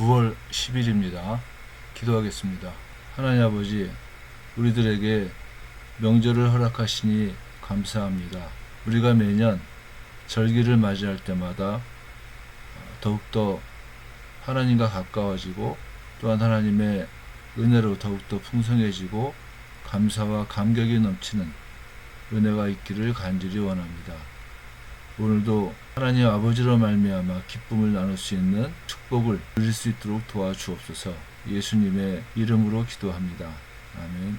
9월 10일입니다. 기도하겠습니다. 하나님 아버지, 우리들에게 명절을 허락하시니 감사합니다. 우리가 매년 절기를 맞이할 때마다 더욱더 하나님과 가까워지고 또한 하나님의 은혜로 더욱더 풍성해지고 감사와 감격이 넘치는 은혜가 있기를 간절히 원합니다. 오늘도 하나님 아버지로 말미암아 기쁨을 나눌 수 있는 축복을 누릴 수 있도록 도와주옵소서. 예수님의 이름으로 기도합니다. 아멘.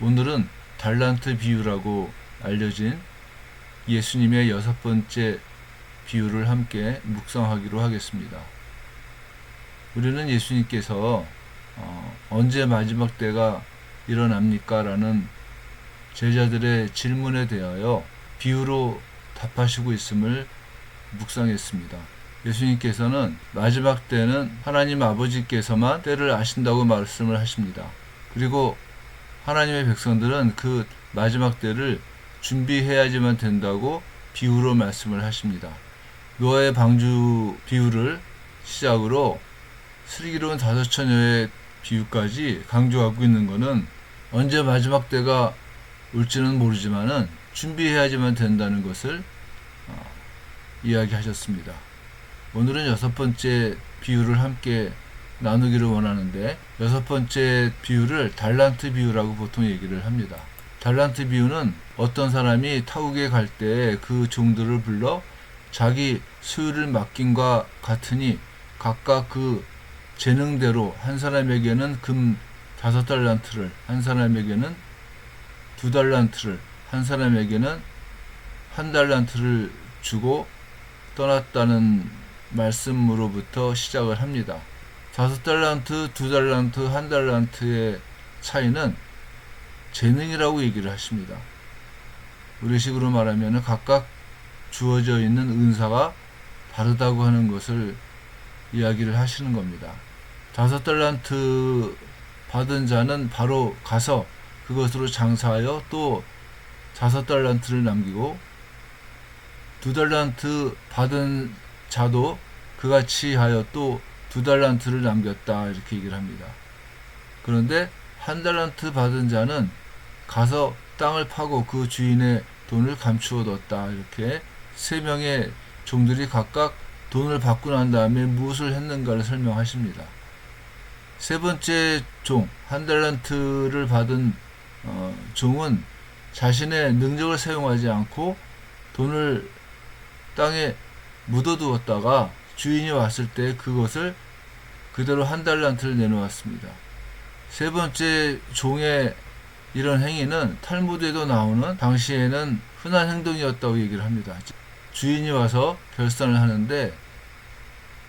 오늘은 달란트 비유라고 알려진 예수님의 여섯 번째 비유를 함께 묵상하기로 하겠습니다. 우리는 예수님께서 어, 언제 마지막 때가 일어납니까? 라는 제자들의 질문에 대하여 비유로 답하시고 있음을 묵상했습니다. 예수님께서는 마지막 때는 하나님 아버지께서만 때를 아신다고 말씀을 하십니다. 그리고 하나님의 백성들은 그 마지막 때를 준비해야지만 된다고 비유로 말씀을 하십니다. 노아의 방주 비유를 시작으로 슬기로운 다섯 처녀의 비유까지 강조하고 있는 것은 언제 마지막 때가 올지는 모르지만은 준비해야지만 된다는 것을 어, 이야기하셨습니다. 오늘은 여섯 번째 비유를 함께 나누기를 원하는데 여섯 번째 비유를 달란트 비유라고 보통 얘기를 합니다. 달란트 비유는 어떤 사람이 타국에 갈 때 그 종들을 불러 자기 소유를 맡긴과 같으니 각각 그 재능대로 한 사람에게는 금 다섯 달란트를 한 사람에게는 두 달란트를 한 사람에게는 한 달란트를 주고 떠났다는 말씀으로부터 시작을 합니다. 다섯 달란트, 두 달란트, 한 달란트의 차이는 재능이라고 얘기를 하십니다. 우리식으로 말하면 각각 주어져 있는 은사가 다르다고 하는 것을 이야기를 하시는 겁니다. 다섯 달란트 받은 자는 바로 가서 그것으로 장사하여 또 다섯 달란트를 남기고 두 달란트 받은 자도 그같이 하여 또 두 달란트를 남겼다 이렇게 얘기를 합니다. 그런데 한 달란트 받은 자는 가서 땅을 파고 그 주인의 돈을 감추어 뒀다 이렇게 세 명의 종들이 각각 돈을 받고 난 다음에 무엇을 했는가를 설명하십니다. 세 번째 종, 한 달란트를 받은 어, 종은 자신의 능력을 사용하지 않고 돈을 땅에 묻어두었다가 주인이 왔을 때 그것을 그대로 한 달란트를 내놓았습니다. 세 번째 종의 이런 행위는 탈무드에도 나오는 당시에는 흔한 행동이었다고 얘기를 합니다. 주인이 와서 결산을 하는데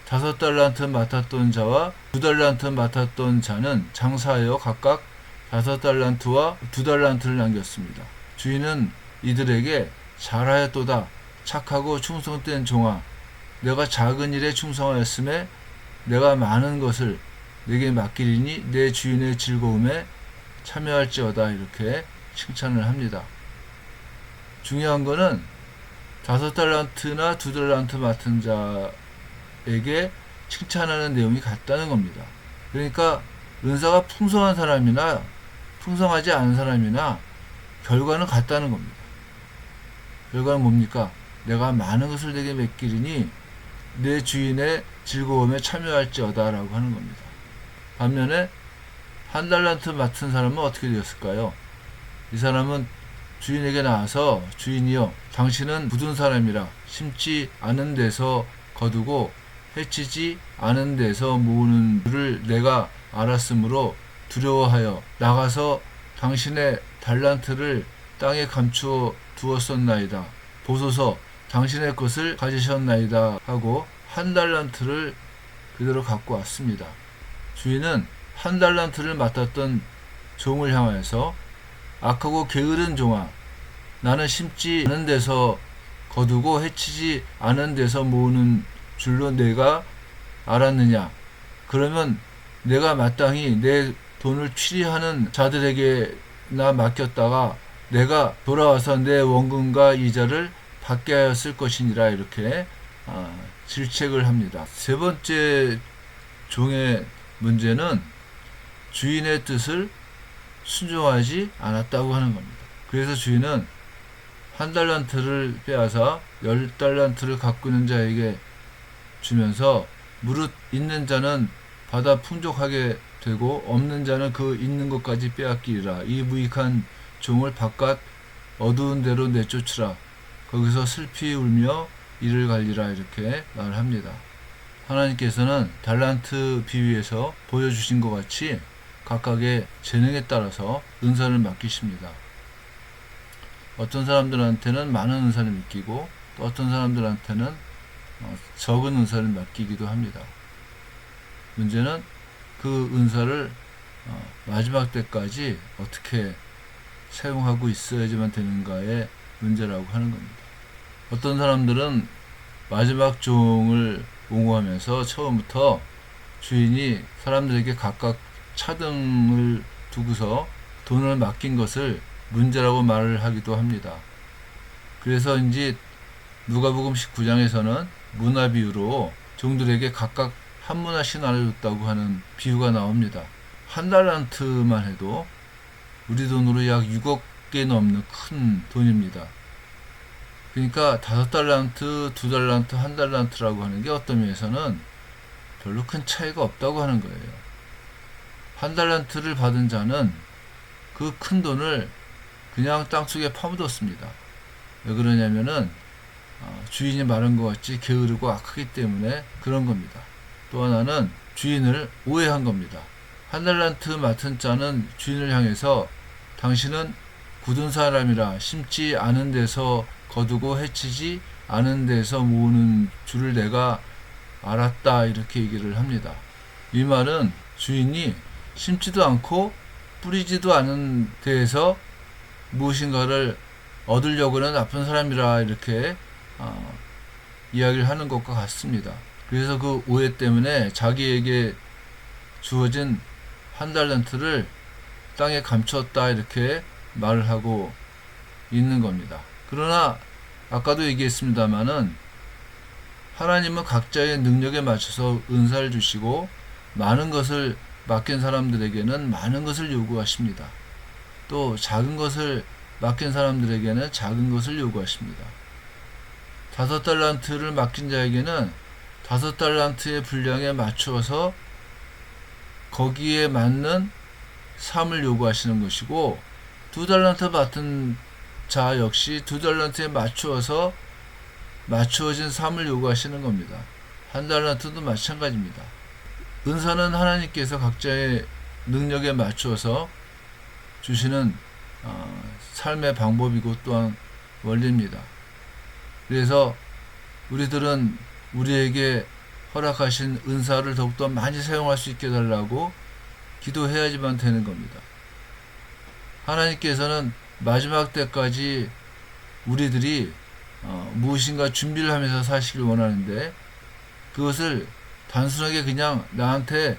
다섯 달란트 맡았던 자와 두 달란트 맡았던 자는 장사하여 각각 다섯 달란트와 두 달란트를 남겼습니다. 주인은 이들에게 잘하였도다 착하고 충성된 종아 내가 작은 일에 충성하였음에 내가 많은 것을 내게 맡기리니 내 주인의 즐거움에 참여할지어다 이렇게 칭찬을 합니다. 중요한 거는 다섯 달란트나 두 달란트 맡은 자에게 칭찬하는 내용이 같다는 겁니다. 그러니까 은사가 풍성한 사람이나 풍성하지 않은 사람이나 결과는 같다는 겁니다. 결과는 뭡니까? 내가 많은 것을 내게 맡기리니 내 주인의 즐거움에 참여할지어다라고 하는 겁니다. 반면에 한 달란트 맡은 사람은 어떻게 되었을까요? 이 사람은 주인에게 나와서 주인이여 당신은 굳은 사람이라 심지 않은 데서 거두고 해치지 않은 데서 모으는 줄을 내가 알았으므로 두려워하여 나가서 당신의 달란트를 땅에 감추어 두었었나이다. 보소서 당신의 것을 가지셨나이다 하고 한 달란트를 그대로 갖고 왔습니다. 주인은 한 달란트를 맡았던 종을 향하여서 악하고 게으른 종아 나는 심지 않은 데서 거두고 해치지 않은 데서 모으는 줄로 내가 알았느냐 그러면 내가 마땅히 내 돈을 취리하는 자들에게나 맡겼다가 내가 돌아와서 내 원금과 이자를 받게 하였을 것이니라 이렇게 아, 질책을 합니다. 세 번째 종의 문제는 주인의 뜻을 순종하지 않았다고 하는 겁니다. 그래서 주인은 한 달란트를 빼앗아 열 달란트를 갖고 있는 자에게 주면서 무릇 있는 자는 받아 풍족하게 되고 없는 자는 그 있는 것까지 빼앗기리라. 이 무익한 종을 바깥 어두운 데로 내쫓으라. 거기서 슬피 울며 이를 갈리라 이렇게 말합니다. 하나님께서는 달란트 비유에서 보여주신 것 같이 각각의 재능에 따라서 은사를 맡기십니다. 어떤 사람들한테는 많은 은사를 맡기고 또 어떤 사람들한테는 어, 적은 은사를 맡기기도 합니다. 문제는 그 은사를 어, 마지막 때까지 어떻게 사용하고 있어야지만 되는가의 문제라고 하는 겁니다. 어떤 사람들은 마지막 종을 옹호하면서 처음부터 주인이 사람들에게 각각 차등을 두고서 돈을 맡긴 것을 문제라고 말을 하기도 합니다. 그래서 이제 누가복음 19장에서는 문화 비유로 종들에게 각각 한 문화씩 나눠줬다고 하는 비유가 나옵니다. 한 달란트만 해도 우리 돈으로 약 6억 개 넘는 큰 돈입니다. 그러니까 다섯 달란트, 두 달란트, 한 달란트라고 하는 게 어떤 면에서는 별로 큰 차이가 없다고 하는 거예요. 한 달란트를 받은 자는 그 큰 돈을 그냥 땅속에 파묻었습니다. 왜 그러냐면은 어, 주인이 말한 것 같이 게으르고 악하기 때문에 그런 겁니다. 또 하나는 주인을 오해한 겁니다. 한 달란트 맡은 자는 주인을 향해서 당신은 굳은 사람이라 심지 않은 데서 거두고 해치지 않은 데서 모으는 줄을 내가 알았다 이렇게 얘기를 합니다. 이 말은 주인이 심지도 않고 뿌리지도 않은 데에서 무엇인가를 얻으려고는 나쁜 사람이라 이렇게 어, 이야기를 하는 것과 같습니다. 그래서 그 오해 때문에 자기에게 주어진 한 달란트를 땅에 감췄다 이렇게 말을 하고 있는 겁니다. 그러나 아까도 얘기했습니다마는 하나님은 각자의 능력에 맞춰서 은사를 주시고 많은 것을 맡긴 사람들에게는 많은 것을 요구하십니다. 또 작은 것을 맡긴 사람들에게는 작은 것을 요구하십니다. 다섯 달란트를 맡긴 자에게는 다섯 달란트의 분량에 맞추어서 거기에 맞는 삶을 요구하시는 것이고 두 달란트 맡은 자 역시 두 달란트에 맞추어서 맞추어진 삶을 요구하시는 겁니다. 한 달란트도 마찬가지입니다. 은사는 하나님께서 각자의 능력에 맞추어서 주시는 어, 삶의 방법이고 또한 원리입니다. 그래서 우리들은 우리에게 허락하신 은사를 더욱더 많이 사용할 수 있게 달라고 기도해야지만 되는 겁니다. 하나님께서는 마지막 때까지 우리들이 어, 무엇인가 준비를 하면서 사시길 원하는데 그것을 단순하게 그냥 나한테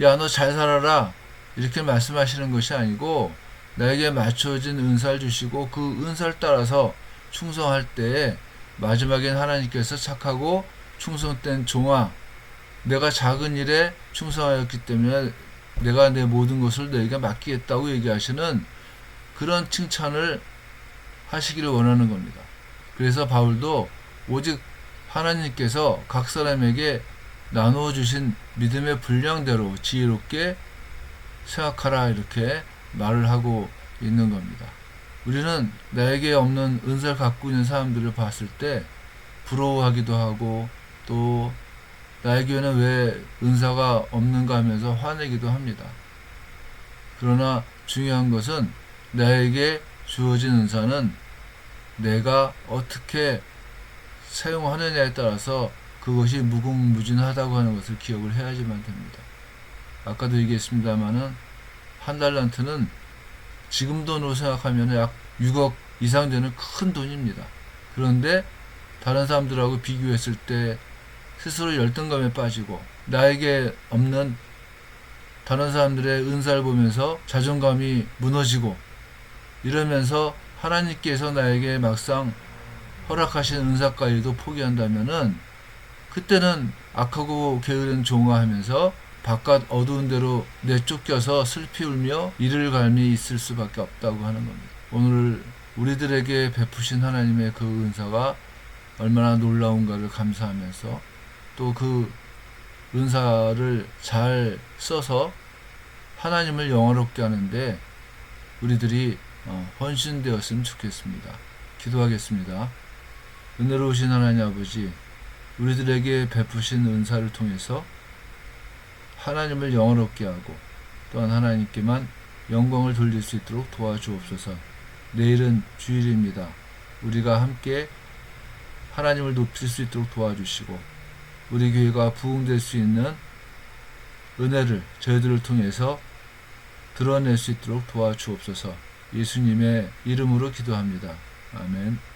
야 너 잘 살아라 이렇게 말씀하시는 것이 아니고 나에게 맞춰진 은사를 주시고 그 은사를 따라서 충성할 때 마지막엔 하나님께서 착하고 충성된 종아 내가 작은 일에 충성하였기 때문에 내가 내 모든 것을 너에게 맡기겠다고 얘기하시는 그런 칭찬을 하시기를 원하는 겁니다. 그래서 바울도 오직 하나님께서 각 사람에게 나누어 주신 믿음의 분량대로 지혜롭게 생각하라 이렇게 말을 하고 있는 겁니다. 우리는 나에게 없는 은사를 갖고 있는 사람들을 봤을 때 부러워하기도 하고 또 나에게는 왜 은사가 없는가 하면서 화내기도 합니다. 그러나 중요한 것은 나에게 주어진 은사는 내가 어떻게 사용하느냐에 따라서 그것이 무궁무진하다고 하는 것을 기억을 해야지만 됩니다. 아까도 얘기했습니다만은 한 달란트는 지금 돈으로 생각하면 약 6억 이상 되는 큰 돈입니다. 그런데 다른 사람들하고 비교했을 때 스스로 열등감에 빠지고 나에게 없는 다른 사람들의 은사를 보면서 자존감이 무너지고 이러면서 하나님께서 나에게 막상 허락하신 은사까지도 포기한다면은 그때는 악하고 게으른 종아 하면서 바깥 어두운 데로 내쫓겨서 슬피 울며 이를 갈미 있을 수밖에 없다고 하는 겁니다. 오늘 우리들에게 베푸신 하나님의 그 은사가 얼마나 놀라운가를 감사하면서 또 그 은사를 잘 써서 하나님을 영화롭게 하는데 우리들이 어, 헌신되었으면 좋겠습니다. 기도하겠습니다. 은혜로우신 하나님 아버지, 우리들에게 베푸신 은사를 통해서 하나님을 영화롭게 하고 또한 하나님께만 영광을 돌릴 수 있도록 도와주옵소서. 내일은 주일입니다. 우리가 함께 하나님을 높일 수 있도록 도와주시고 우리 교회가 부흥될 수 있는 은혜를 저희들을 통해서 드러낼 수 있도록 도와주옵소서. 예수님의 이름으로 기도합니다. 아멘.